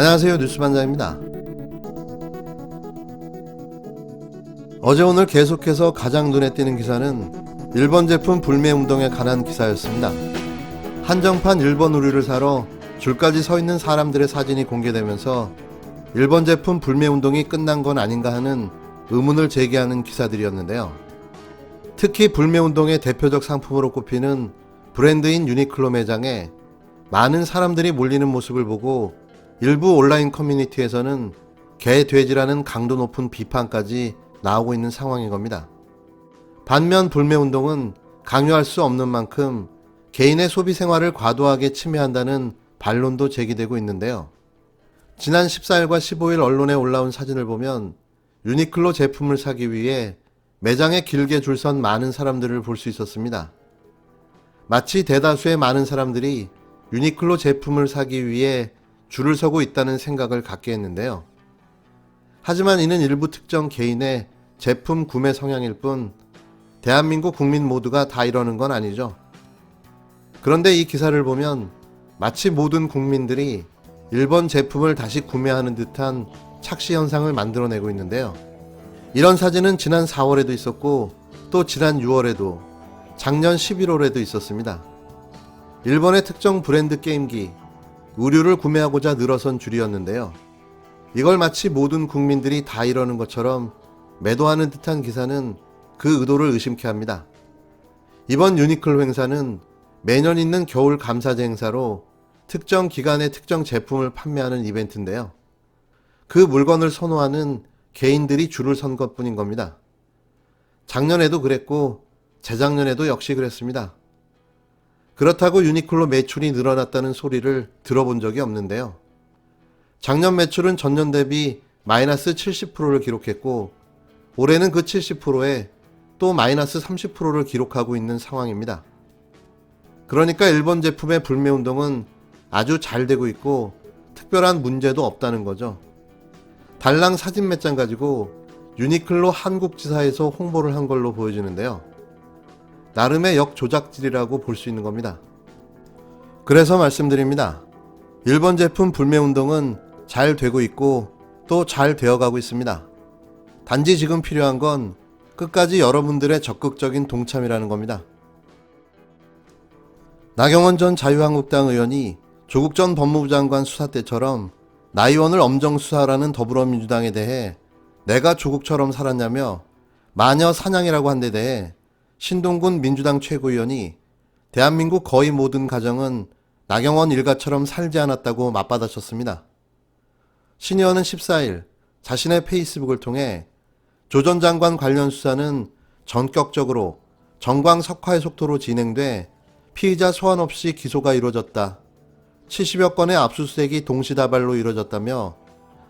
안녕하세요 뉴스반장입니다. 어제 오늘 계속해서 가장 눈에 띄는 기사는 일본 제품 불매 운동에 관한 기사였습니다. 한정판 일본 의류를 사러 줄까지 서 있는 사람들의 사진이 공개되면서 일본 제품 불매 운동이 끝난 건 아닌가 하는 의문을 제기하는 기사들이었는데요. 특히 불매 운동의 대표적 상품으로 꼽히는 브랜드인 유니클로 매장에 많은 사람들이 몰리는 모습을 보고 일부 온라인 커뮤니티에서는 개 돼지라는 강도 높은 비판까지 나오고 있는 상황인 겁니다. 반면 불매 운동은 강요할 수 없는 만큼 개인의 소비 생활을 과도하게 침해한다는 반론도 제기되고 있는데요. 지난 14일과 15일 언론에 올라온 사진을 보면 유니클로 제품을 사기 위해 매장에 길게 줄 선 많은 사람들을 볼 수 있었습니다. 마치 대다수의 많은 사람들이 유니클로 제품을 사기 위해 줄을 서고 있다는 생각을 갖게 했는데요. 하지만 이는 일부 특정 개인의 제품 구매 성향일 뿐 대한민국 국민 모두가 다 이러는 건 아니죠. 그런데 이 기사를 보면 마치 모든 국민들이 일본 제품을 다시 구매하는 듯한 착시 현상을 만들어내고 있는데요. 이런 사진은 지난 4월에도 있었고 또 지난 6월에도 작년 11월에도 있었습니다. 일본의 특정 브랜드 게임기, 의류를 구매하고자 늘어선 줄이었는데요. 이걸 마치 모든 국민들이 다 이러는 것처럼 매도하는 듯한 기사는 그 의도를 의심케 합니다. 이번 유니클로 행사는 매년 있는 겨울 감사제 행사로 특정 기간에 특정 제품을 판매하는 이벤트인데요. 그 물건을 선호하는 개인들이 줄을 선 것뿐인 겁니다. 작년에도 그랬고 재작년에도 역시 그랬습니다. 그렇다고 유니클로 매출이 늘어났다는 소리를 들어본 적이 없는데요. 작년 매출은 전년 대비 마이너스 70%를 기록했고 올해는 그 70%에 또 마이너스 30%를 기록하고 있는 상황입니다. 그러니까 일본 제품의 불매 운동은 아주 잘 되고 있고 특별한 문제도 없다는 거죠. 달랑 사진 몇 장 가지고 유니클로 한국지사에서 홍보를 한 걸로 보여지는데요. 나름의 역조작질이라고 볼 수 있는 겁니다. 그래서 말씀드립니다. 일본 제품 불매 운동은 잘 되고 있고 또 잘 되어가고 있습니다. 단지 지금 필요한 건 끝까지 여러분들의 적극적인 동참이라는 겁니다. 나경원 전 자유한국당 의원이 조국 전 법무부 장관 수사 때처럼 나 의원을 엄정 수사라는 더불어민주당에 대해 내가 조국처럼 살았냐며 마녀 사냥이라고 한 데 대해 신동군 민주당 최고위원이 대한민국 거의 모든 가정은 나경원 일가처럼 살지 않았다고 맞받아쳤습니다. 신 의원은 14일 자신의 페이스북을 통해 조 전 장관 관련 수사는 전격적으로 정광 석화의 속도로 진행돼 피의자 소환 없이 기소가 이루어졌다. 70여 건의 압수수색이 동시다발로 이루어졌다며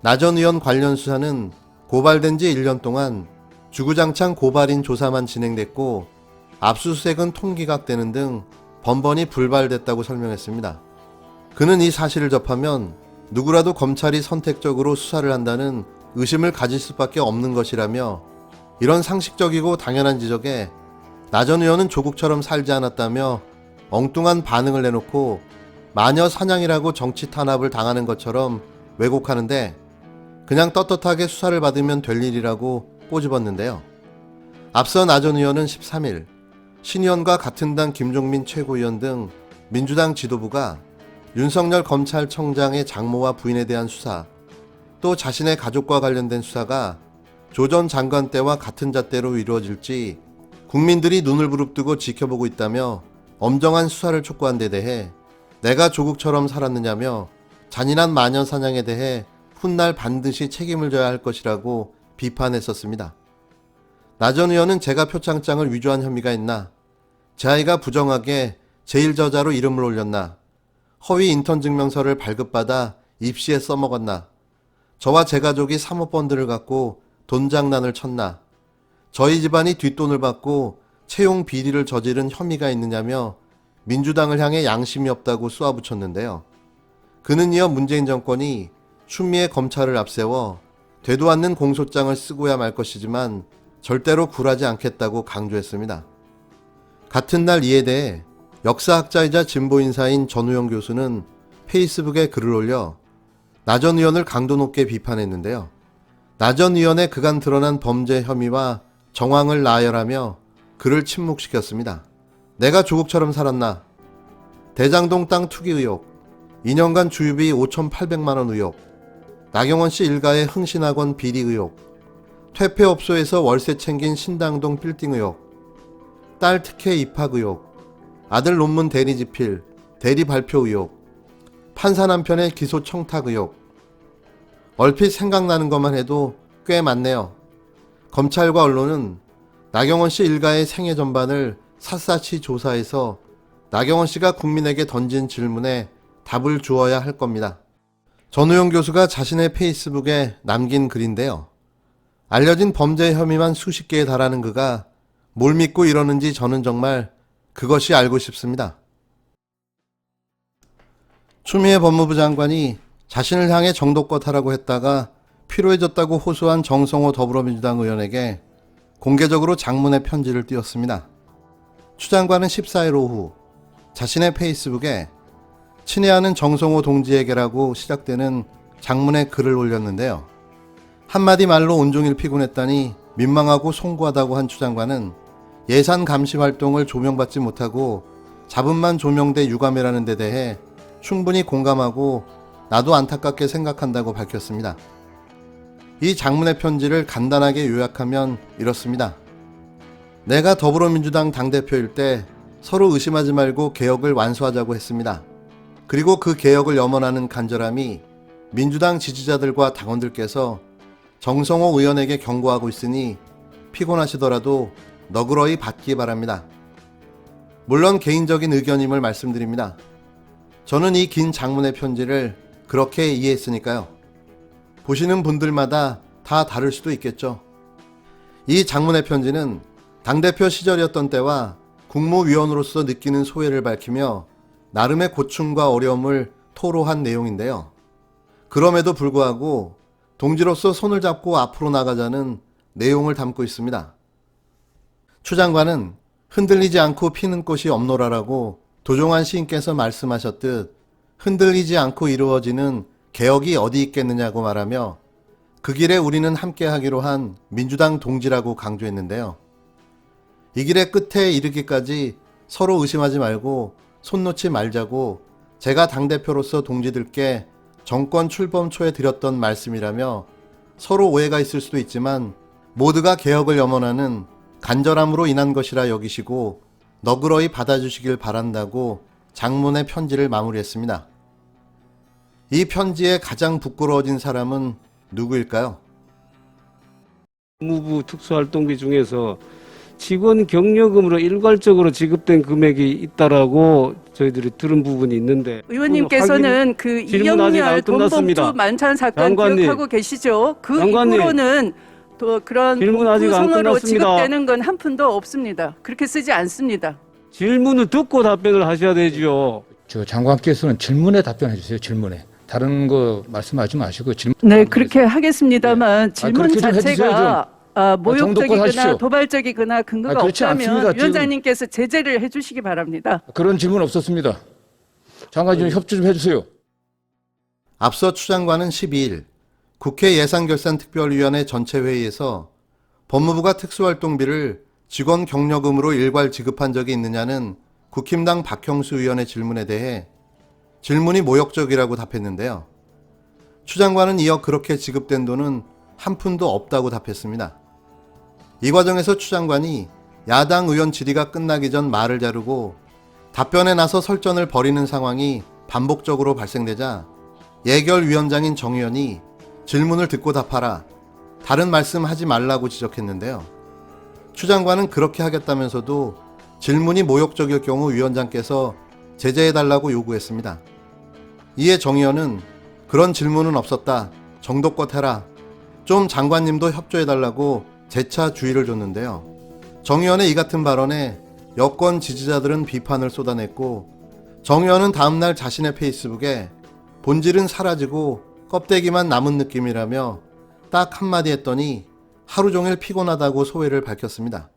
나 전 의원 관련 수사는 고발된 지 1년 동안 주구장창 고발인 조사만 진행됐고 압수수색은 통기각되는 등 번번이 불발됐다고 설명했습니다. 그는 이 사실을 접하면 누구라도 검찰이 선택적으로 수사를 한다는 의심을 가질 수밖에 없는 것이라며 이런 상식적이고 당연한 지적에 나 전 의원은 조국처럼 살지 않았다며 엉뚱한 반응을 내놓고 마녀 사냥이라고 정치 탄압을 당하는 것처럼 왜곡하는데 그냥 떳떳하게 수사를 받으면 될 일이라고 꼬집었는데요. 앞서 나 전 의원은 13일 신 의원과 같은 당 김종민 최고위원 등 민주당 지도부가 윤석열 검찰청장의 장모와 부인에 대한 수사, 또 자신의 가족과 관련된 수사가 조 전 장관 때와 같은 잣대로 이루어질지 국민들이 눈을 부릅뜨고 지켜보고 있다며 엄정한 수사를 촉구한 데 대해 내가 조국처럼 살았느냐며 잔인한 마녀 사냥에 대해 훗날 반드시 책임을 져야 할 것이라고 비판했었습니다. 나 전 의원은 제가 표창장을 위조한 혐의가 있나? 제 아이가 부정하게 제1저자로 이름을 올렸나? 허위 인턴 증명서를 발급받아 입시에 써먹었나? 저와 제 가족이 사모펀드를 갖고 돈 장난을 쳤나? 저희 집안이 뒷돈을 받고 채용 비리를 저지른 혐의가 있느냐며 민주당을 향해 양심이 없다고 쏘아붙였는데요. 그는 이어 문재인 정권이 추미애 검찰을 앞세워 되도 않는 공소장을 쓰고야 말 것이지만 절대로 굴하지 않겠다고 강조했습니다. 같은 날 이에 대해 역사학자이자 진보 인사인 전우영 교수는 페이스북에 글을 올려 나 전 의원을 강도 높게 비판했는데요. 나 전 의원의 그간 드러난 범죄 혐의와 정황을 나열하며 그를 침묵시켰습니다. 내가 조국처럼 살았나? 대장동 땅 투기 의혹, 2년간 주유비 5,800만원 의혹, 나경원 씨 일가의 흥신학원 비리 의혹, 퇴폐업소에서 월세 챙긴 신당동 빌딩 의혹, 딸 특혜 입학 의혹, 아들 논문 대리 집필, 대리 발표 의혹, 판사 남편의 기소 청탁 의혹. 얼핏 생각나는 것만 해도 꽤 많네요. 검찰과 언론은 나경원 씨 일가의 생애 전반을 샅샅이 조사해서 나경원 씨가 국민에게 던진 질문에 답을 주어야 할 겁니다. 전우용 교수가 자신의 페이스북에 남긴 글인데요. 알려진 범죄 혐의만 수십 개에 달하는 그가 뭘 믿고 이러는지 저는 정말 그것이 알고 싶습니다. 추미애 법무부 장관이 자신을 향해 정도껏 하라고 했다가 필요해졌다고 호소한 정성호 더불어민주당 의원에게 공개적으로 장문의 편지를 띄웠습니다. 추 장관은 14일 오후 자신의 페이스북에 친애하는 정성호 동지에게라고 시작되는 장문의 글을 올렸는데요. 한마디 말로 온종일 피곤했다니 민망하고 송구하다고 한 추 장관은 예산 감시 활동을 조명받지 못하고 자분만 조명돼 유감이라는 데 대해 충분히 공감하고 나도 안타깝게 생각한다고 밝혔습니다. 이 장문의 편지를 간단하게 요약하면 이렇습니다. 내가 더불어민주당 당대표일 때 서로 의심하지 말고 개혁을 완수하자고 했습니다. 그리고 그 개혁을 염원하는 간절함이 민주당 지지자들과 당원들께서 정성호 의원에게 경고하고 있으니 피곤하시더라도 너그러이 받기 바랍니다. 물론 개인적인 의견임을 말씀드립니다. 저는 이 긴 장문의 편지를 그렇게 이해했으니까요. 보시는 분들마다 다 다를 수도 있겠죠. 이 장문의 편지는 당대표 시절이었던 때와 국무위원으로서 느끼는 소외를 밝히며 나름의 고충과 어려움을 토로한 내용인데요. 그럼에도 불구하고 동지로서 손을 잡고 앞으로 나가자는 내용을 담고 있습니다. 추 장관은 흔들리지 않고 피는 꽃이 없노라라고 도종환 시인께서 말씀하셨듯 흔들리지 않고 이루어지는 개혁이 어디 있겠느냐고 말하며 그 길에 우리는 함께 하기로 한 민주당 동지라고 강조했는데요. 이 길의 끝에 이르기까지 서로 의심하지 말고 손 놓지 말자고 제가 당대표로서 동지들께 정권 출범 초에 드렸던 말씀이라며 서로 오해가 있을 수도 있지만 모두가 개혁을 염원하는 간절함으로 인한 것이라 여기시고 너그러이 받아주시길 바란다고 장문의 편지를 마무리했습니다. 이 편지에 가장 부끄러워진 사람은 누구일까요? 법무부 특수활동비 중에서 직원 경력금으로 일괄적으로 지급된 금액이 있다라고 저희들이 들은 부분이 있는데 의원님께서는 그 이영렬. 돈봉투 만찬 사건. 기억하고 계시죠? 그. 이후로는 또 그런 질문 아직 안 손으로 끝났습니다. 지급되는 건 한 푼도 없습니다. 그렇게 쓰지 않습니다. 질문을 듣고 답변을 하셔야 되죠. 저 장관께서는 질문에 답변해 주세요. 질문에 다른 거 말씀하지 마시고 질문. 네, 그렇게 하겠습니다만 질문 그렇게 좀 해주세요, 자체가 아, 정도껏 모욕적이거나. 도발적이거나 근거가 아, 그렇지 없다면 않습니다. 지금. 위원장님께서 제재를 해주시기 바랍니다. 그런 질문 없었습니다. 장관 좀 협조 좀 해주세요. 앞서 추 장관은 12일 국회 예산결산특별위원회 전체회의에서 법무부가 특수활동비를 직원 경력금으로 일괄 지급한 적이 있느냐는 국힘당 박형수 의원의 질문에 대해 질문이 모욕적이라고 답했는데요. 추 장관은 이어 그렇게 지급된 돈은 한 푼도 없다고 답했습니다. 이 과정에서 추 장관이 야당 의원 질의가 끝나기 전 말을 자르고 답변에 나서 설전을 벌이는 상황이 반복적으로 발생되자 예결위원장인 정 의원이 질문을 듣고 답하라. 다른 말씀 하지 말라고 지적했는데요. 추 장관은 그렇게 하겠다면서도 질문이 모욕적일 경우 위원장께서 제재해달라고 요구했습니다. 이에 정 의원은 그런 질문은 없었다. 정도껏 해라. 좀 장관님도 협조해달라고 재차 주의를 줬는데요. 정 의원의 이 같은 발언에 여권 지지자들은 비판을 쏟아냈고 정 의원은 다음날 자신의 페이스북에 본질은 사라지고 껍데기만 남은 느낌이라며 딱 한마디 했더니 하루 종일 피곤하다고 소회를 밝혔습니다.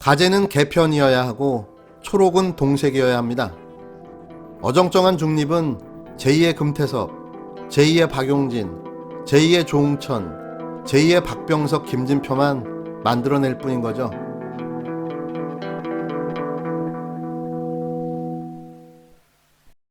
가재는 개편이어야 하고 초록은 동색이어야 합니다. 어정쩡한 중립은 제2의 금태섭, 제2의 박용진, 제2의 조웅천, 제2의 박병석, 김진표만 만들어낼 뿐인 거죠.